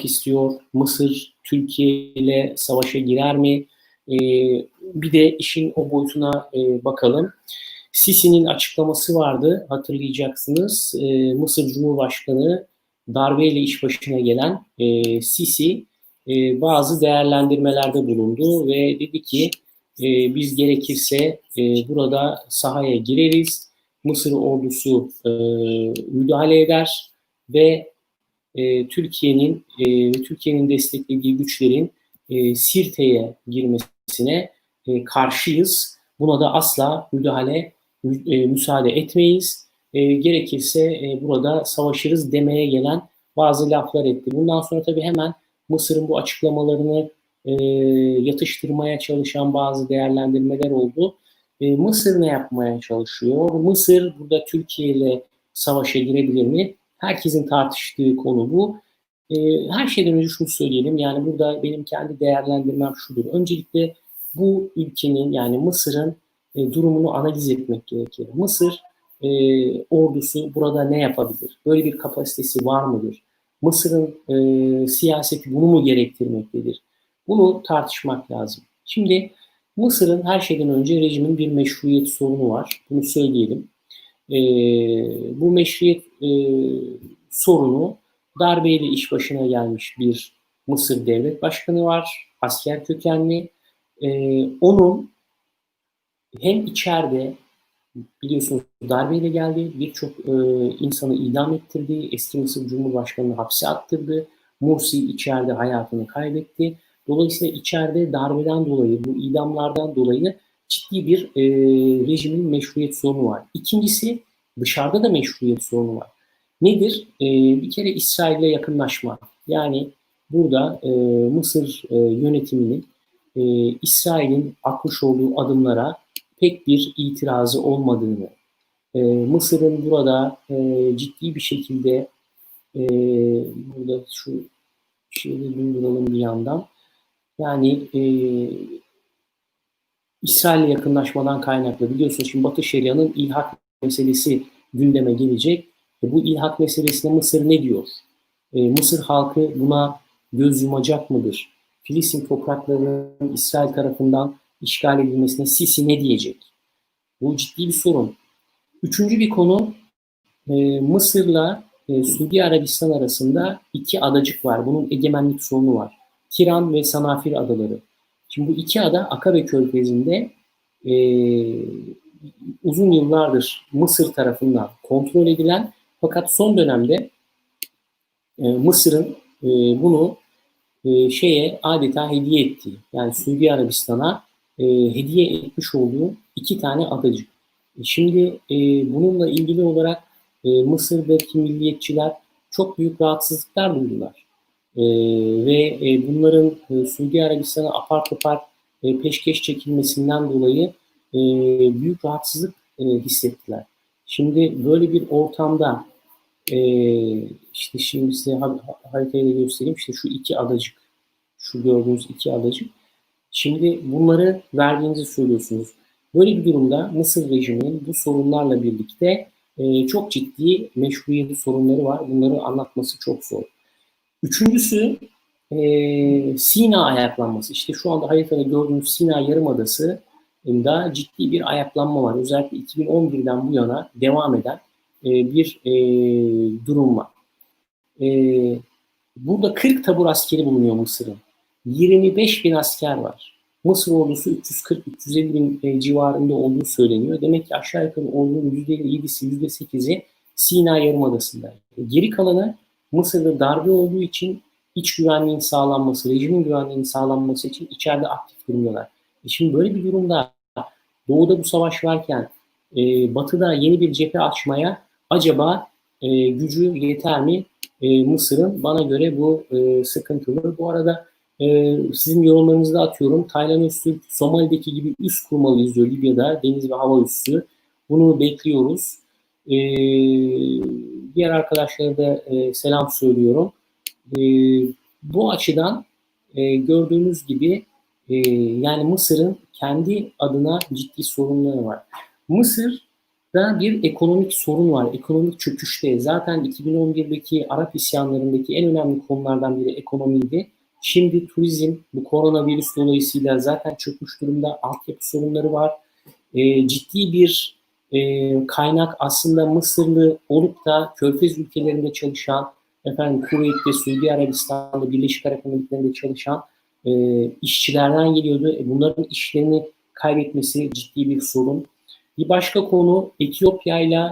yapmak istiyor? Mısır Türkiye ile savaşa girer mi? E, bir de işin o boyutuna e, bakalım. Sisi'nin açıklaması vardı hatırlayacaksınız. E, Mısır Cumhurbaşkanı darbeyle iş başına gelen e, Sisi e, bazı değerlendirmelerde bulundu ve dedi ki e, biz gerekirse e, burada sahaya gireriz. Mısır ordusu e, müdahale eder ve e, Türkiye'nin e, Türkiye'nin desteklediği güçlerin e, Sirte'ye girmesine e, karşıyız. Buna da asla müdahale e, müsaade etmeyiz. E, gerekirse e, burada savaşırız demeye gelen bazı laflar etti. Bundan sonra tabii hemen Mısır'ın bu açıklamalarını e, yatıştırmaya çalışan bazı değerlendirmeler oldu. E, Mısır ne yapmaya çalışıyor? Mısır burada Türkiye ile savaşa girebilir mi? Herkesin tartıştığı konu bu. E, her şeyden önce şunu söyleyelim. Yani burada benim kendi değerlendirmem şudur. Öncelikle bu ülkenin yani Mısır'ın e, durumunu analiz etmek gerekir. Mısır e, ordusu burada ne yapabilir? Böyle bir kapasitesi var mıdır? Mısır'ın e, siyaseti bunu mu gerektirmektedir? Bunu tartışmak lazım. Şimdi Mısır'ın her şeyden önce rejimin bir meşruiyet sorunu var. Bunu söyleyelim. E, bu meşruiyet e, sorunu darbeyle iş başına gelmiş bir Mısır devlet başkanı var. Asker kökenli. E, onun hem içeride biliyorsunuz darbeyle geldi. Birçok e, insanı idam ettirdi. Eski Mısır Cumhurbaşkanı'nı hapse attırdı. Mursi içeride hayatını kaybetti. Dolayısıyla içeride darbeden dolayı, bu idamlardan dolayı ciddi bir e, rejimin meşruiyet sorunu var. İkincisi dışarıda da meşruiyet sorunu var. Nedir? E, bir kere İsrail'le yakınlaşma. Yani burada e, Mısır e, yönetiminin e, İsrail'in atmış olduğu adımlara pek bir itirazı olmadığını, e, Mısır'ın burada e, ciddi bir şekilde e, burada şu şeyi durduralım bir yandan. Yani e, İsrail'le yakınlaşmadan kaynaklı biliyorsunuz şimdi Batı Şeria'nın ilhak meselesi gündeme gelecek. E, bu ilhak meselesine Mısır ne diyor? E, Mısır halkı buna göz yumacak mıdır? Filistin topraklarının İsrail tarafından işgal edilmesine Sisi ne diyecek? Bu ciddi bir sorun. Üçüncü bir konu e, Mısır'la e, Suudi Arabistan arasında iki adacık var. Bunun egemenlik sorunu var. Tiran ve Sanafir adaları. Şimdi bu iki ada Akabe Körfezi'nde e, uzun yıllardır Mısır tarafından kontrol edilen fakat son dönemde e, Mısır'ın e, bunu e, şeye adeta hediye ettiği yani Suudi Arabistan'a e, hediye etmiş olduğu iki tane adacık. E, şimdi e, bununla ilgili olarak e, Mısır'daki milliyetçiler çok büyük rahatsızlıklar duydular. E, ve e, bunların e, Suudi Arabistan'a apar topar e, peşkeş çekilmesinden dolayı e, büyük rahatsızlık e, hissettiler. Şimdi böyle bir ortamda e, işte şimdi size haritayla göstereyim. İşte şu iki adacık, şu gördüğünüz iki adacık Şimdi bunları verdiğinizi söylüyorsunuz. Böyle bir durumda Mısır rejiminin bu sorunlarla birlikte e, çok ciddi meşruiyeti sorunları var. Bunları anlatması çok zor. Üçüncüsü e, Sina ayaklanması. İşte şu anda haritada gördüğünüz Sina Yarımadası da ciddi bir ayaklanma var. Özellikle 2011'den bu yana devam eden e, bir e, durum var. E, burada 40 tabur askeri bulunuyor Mısır'ın. 25 bin asker var. Mısır ordusu 340-350 bin civarında olduğu söyleniyor. Demek ki aşağı yukarı ordunun %7'si, %8'i Sina Yarımadası'nda. Geri kalanı Mısır'da darbe olduğu için iç güvenliğin sağlanması, rejimin güvenliğinin sağlanması için içeride aktif durumdalar. E şimdi böyle bir durumda doğuda bu savaş varken e, batıda yeni bir cephe açmaya acaba e, gücü yeter mi? E, Mısır'ın bana göre bu e, sıkıntılı. Bu arada ee, sizin yorumlarınızı da atıyorum. Taylan Öztürk Somali'deki gibi üst kurmalı izliyor Libya'da deniz ve hava üssü. Bunu bekliyoruz. Ee, diğer arkadaşlara da e, selam söylüyorum. Ee, bu açıdan e, gördüğünüz gibi e, yani Mısır'ın kendi adına ciddi sorunları var. Mısır da bir ekonomik sorun var. Ekonomik çöküşte. Zaten 2011'deki Arap isyanlarındaki en önemli konulardan biri ekonomiydi. Şimdi turizm bu koronavirüs dolayısıyla zaten çökmüş durumda. Altyapı sorunları var. E, ciddi bir e, kaynak aslında Mısırlı olup da Körfez ülkelerinde çalışan, efendim Kuveyt'te, Suudi Arabistan'da, Birleşik Arap Emirlikleri'nde çalışan e, işçilerden geliyordu. E, bunların işlerini kaybetmesi ciddi bir sorun. Bir başka konu Etiyopya ile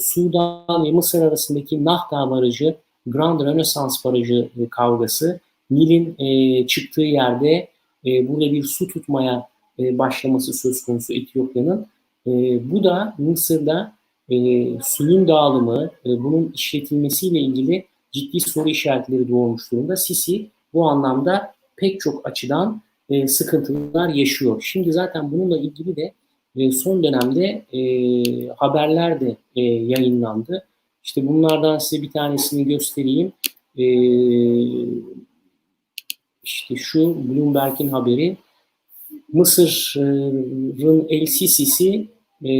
Sudan ve Mısır arasındaki Nahda Barajı, Grand Renaissance Barajı e, kavgası. Nil'in e, çıktığı yerde e, burada bir su tutmaya e, başlaması söz konusu Etiyopya'nın. E, bu da Mısır'da e, suyun dağılımı, e, bunun işletilmesiyle ilgili ciddi soru işaretleri doğurmuş durumda. Sisi bu anlamda pek çok açıdan e, sıkıntılar yaşıyor. Şimdi zaten bununla ilgili de e, son dönemde e, haberler de e, yayınlandı. İşte bunlardan size bir tanesini göstereyim. E, işte şu Bloomberg'in haberi. Mısır'ın El e,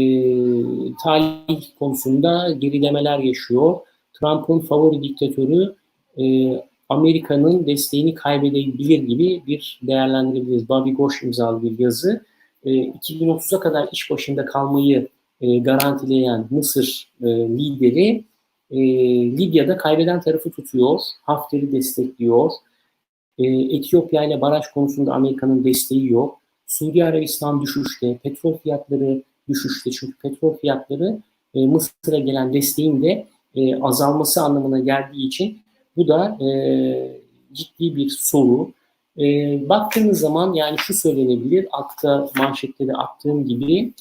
talih konusunda gerilemeler yaşıyor. Trump'ın favori diktatörü e, Amerika'nın desteğini kaybedebilir gibi bir değerlendirebiliriz. Bobby Gosh imzalı bir yazı. E, 2030'a kadar iş başında kalmayı e, garantileyen Mısır e, lideri e, Libya'da kaybeden tarafı tutuyor. Hafter'i destekliyor. E, Etiyopya ile baraj konusunda Amerika'nın desteği yok. Suudi Arabistan düşüşte, petrol fiyatları düşüşte. Çünkü petrol fiyatları e, Mısır'a gelen desteğin de e, azalması anlamına geldiği için bu da e, ciddi bir soru. E, baktığınız zaman yani şu söylenebilir, akta manşette de attığım gibi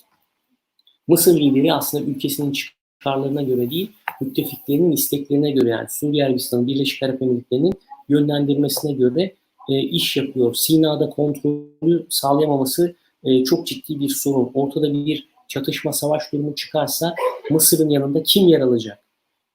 Mısır lideri aslında ülkesinin çıkarlarına göre değil, müttefiklerinin isteklerine göre yani Suriye Arabistan'ın, Birleşik Arap Emirlikleri'nin yönlendirmesine göre e, iş yapıyor. Sina'da kontrolü sağlayamaması e, çok ciddi bir sorun. Ortada bir çatışma, savaş durumu çıkarsa Mısır'ın yanında kim yer alacak?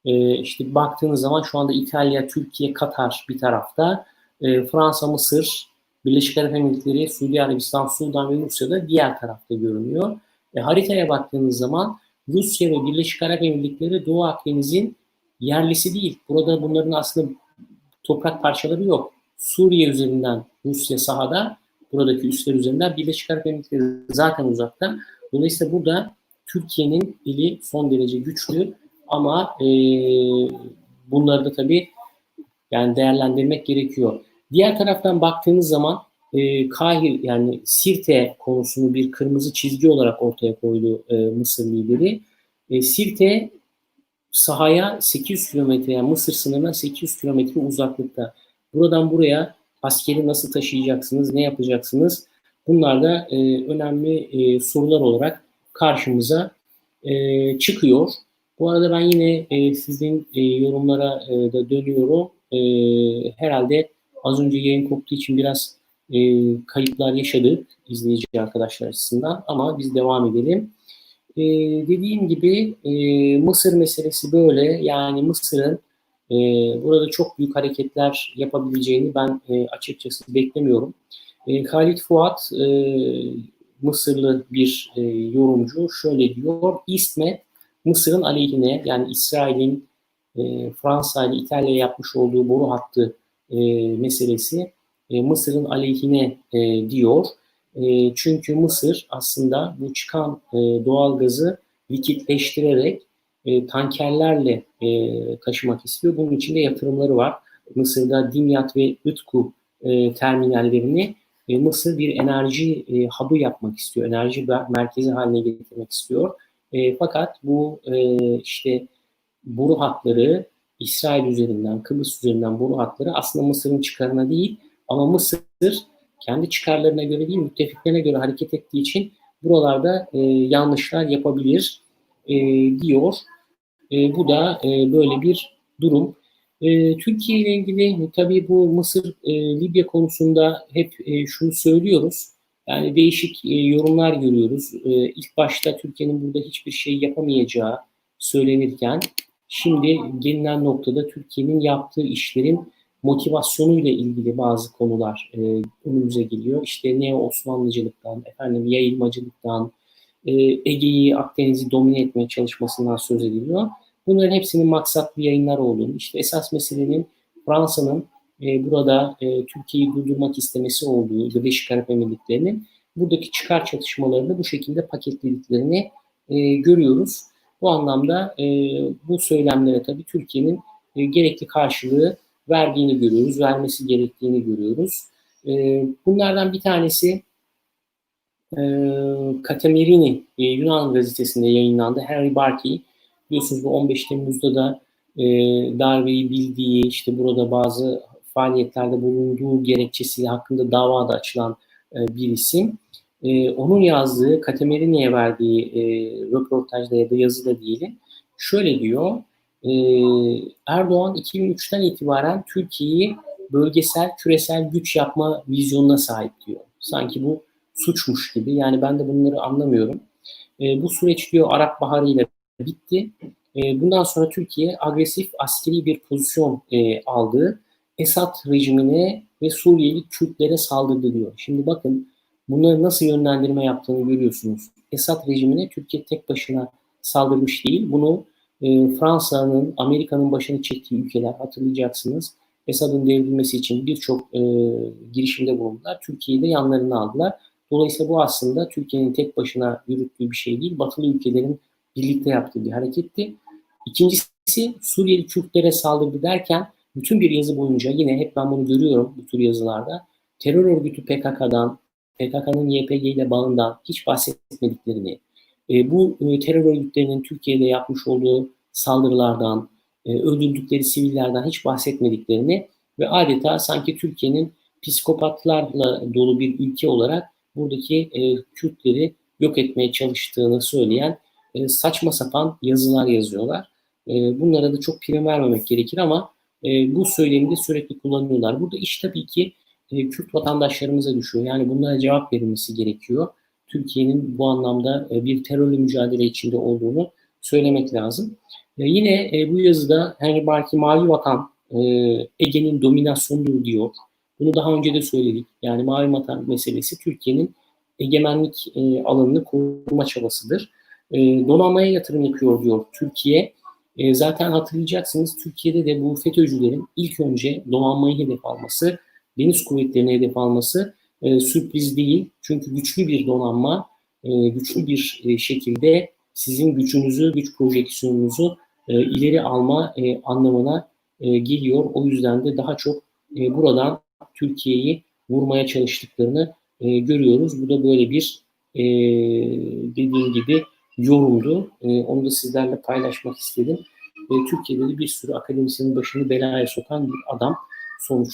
E, işte baktığınız zaman şu anda İtalya, Türkiye, Katar bir tarafta, e, Fransa, Mısır, Birleşik Arap Emirlikleri, Suudi Arabistan, Sudan ve Rusya da diğer tarafta görünüyor. E, haritaya baktığınız zaman Rusya ve Birleşik Arap Emirlikleri Doğu Akdeniz'in yerlisi değil. Burada bunların aslında toprak parçaları yok. Suriye üzerinden Rusya sahada, buradaki üsler üzerinden Birleşik Arap Emirlikleri zaten uzakta. Dolayısıyla burada Türkiye'nin eli son derece güçlü ama e, bunları da tabii yani değerlendirmek gerekiyor. Diğer taraftan baktığınız zaman e, Kahir yani Sirte konusunu bir kırmızı çizgi olarak ortaya koydu e, Mısır lideri. E, Sirte sahaya 800 kilometre yani Mısır sınırına 800 kilometre uzaklıkta. Buradan buraya askeri nasıl taşıyacaksınız, ne yapacaksınız? Bunlar da e, önemli e, sorular olarak karşımıza e, çıkıyor. Bu arada ben yine e, sizin e, yorumlara e, da dönüyorum. E, herhalde az önce yayın koptuğu için biraz e, kayıplar yaşadık izleyici arkadaşlar açısından ama biz devam edelim. E, dediğim gibi e, Mısır meselesi böyle. Yani Mısır'ın e, burada çok büyük hareketler yapabileceğini ben e, açıkçası beklemiyorum. E, Halit Fuat e, Mısırlı bir e, yorumcu şöyle diyor. İsmet Mısır'ın aleyhine yani İsrail'in e, Fransa ile İtalya yapmış olduğu boru hattı e, meselesi e, Mısır'ın aleyhine e, diyor. E, çünkü Mısır aslında bu çıkan e, doğal gazı likitleştirerek e, tankerlerle e, taşımak istiyor. Bunun için de yatırımları var. Mısır'da Dimyat ve Ütku e, terminallerini e, Mısır bir enerji e, hub'ı yapmak istiyor. Enerji merkezi haline getirmek istiyor. E, fakat bu e, işte boru hatları İsrail üzerinden, Kıbrıs üzerinden boru hatları aslında Mısır'ın çıkarına değil ama Mısır kendi çıkarlarına göre değil müttefiklerine göre hareket ettiği için buralarda e, yanlışlar yapabilir e, diyor. E, bu da e, böyle bir durum. E, Türkiye ile ilgili tabii bu Mısır, e, Libya konusunda hep e, şunu söylüyoruz. Yani değişik e, yorumlar görüyoruz. E, ilk başta Türkiye'nin burada hiçbir şey yapamayacağı söylenirken şimdi gelinen noktada Türkiye'nin yaptığı işlerin motivasyonuyla ilgili bazı konular e, önümüze geliyor. İşte ne Osmanlıcılıktan, efendim yayılmacılıktan, e, Ege'yi, Akdeniz'i domine etmeye çalışmasından söz ediliyor. Bunların hepsinin maksatlı yayınlar olduğunu, işte esas meselenin Fransa'nın e, burada e, Türkiye'yi durdurmak istemesi olduğu, Birleşik Arap Emirlikleri'nin buradaki çıkar çatışmalarını bu şekilde paketlediklerini e, görüyoruz. Bu anlamda e, bu söylemlere tabii Türkiye'nin e, gerekli karşılığı verdiğini görüyoruz, vermesi gerektiğini görüyoruz. E, bunlardan bir tanesi e, Katemerini e, Yunan gazetesinde yayınlandı. Henry Barkey biliyorsunuz bu 15 Temmuz'da da e, darbeyi bildiği, işte burada bazı faaliyetlerde bulunduğu gerekçesiyle hakkında davada açılan e, bir isim. E, onun yazdığı, Katemerini'ye verdiği e, röportajda ya da yazıda diyelim, şöyle diyor, Erdoğan 2003'ten itibaren Türkiye'yi bölgesel, küresel güç yapma vizyonuna sahip diyor. Sanki bu suçmuş gibi. Yani ben de bunları anlamıyorum. Bu süreç diyor Arap Baharı ile bitti. Bundan sonra Türkiye agresif askeri bir pozisyon e, aldı. Esad rejimine ve Suriyeli Kürtlere saldırdı diyor. Şimdi bakın bunları nasıl yönlendirme yaptığını görüyorsunuz. Esad rejimine Türkiye tek başına saldırmış değil. Bunu e, Fransa'nın, Amerika'nın başını çektiği ülkeler hatırlayacaksınız. Esad'ın devrilmesi için birçok e, girişimde bulundular. Türkiye'yi de yanlarına aldılar. Dolayısıyla bu aslında Türkiye'nin tek başına yürüttüğü bir şey değil. Batılı ülkelerin birlikte yaptığı bir hareketti. İkincisi Suriyeli Kürtlere saldırdı derken bütün bir yazı boyunca yine hep ben bunu görüyorum bu tür yazılarda terör örgütü PKK'dan, PKK'nın YPG ile bağından hiç bahsetmediklerini, e, bu e, terör örgütlerinin Türkiye'de yapmış olduğu saldırılardan, e, öldürdükleri sivillerden hiç bahsetmediklerini ve adeta sanki Türkiye'nin psikopatlarla dolu bir ülke olarak buradaki e, Kürtleri yok etmeye çalıştığını söyleyen e, saçma sapan yazılar yazıyorlar. E, bunlara da çok prim vermemek gerekir ama e, bu söylemi de sürekli kullanıyorlar. Burada iş tabii ki e, Kürt vatandaşlarımıza düşüyor. Yani bunlara cevap verilmesi gerekiyor. Türkiye'nin bu anlamda e, bir terörle mücadele içinde olduğunu söylemek lazım. E, yine e, bu yazıda Henry Barkey Mavi Vatan e, Ege'nin dominasyonudur diyor. Bunu daha önce de söyledik. Yani Mavi Vatan meselesi Türkiye'nin egemenlik e, alanını koruma çabasıdır. E, donanmaya yatırım yapıyor diyor Türkiye. E, zaten hatırlayacaksınız Türkiye'de de bu FETÖ'cülerin ilk önce donanmayı hedef alması, deniz kuvvetlerini hedef alması e, sürpriz değil. Çünkü güçlü bir donanma, e, güçlü bir e, şekilde sizin gücünüzü, güç projeksiyonunuzu e, ileri alma e, anlamına e, geliyor. O yüzden de daha çok e, buradan Türkiye'yi vurmaya çalıştıklarını e, görüyoruz. Bu da böyle bir e, dediğim gibi yorumdu. E, onu da sizlerle paylaşmak istedim. E, Türkiye'de de bir sürü akademisyenin başını belaya sokan bir adam sonuç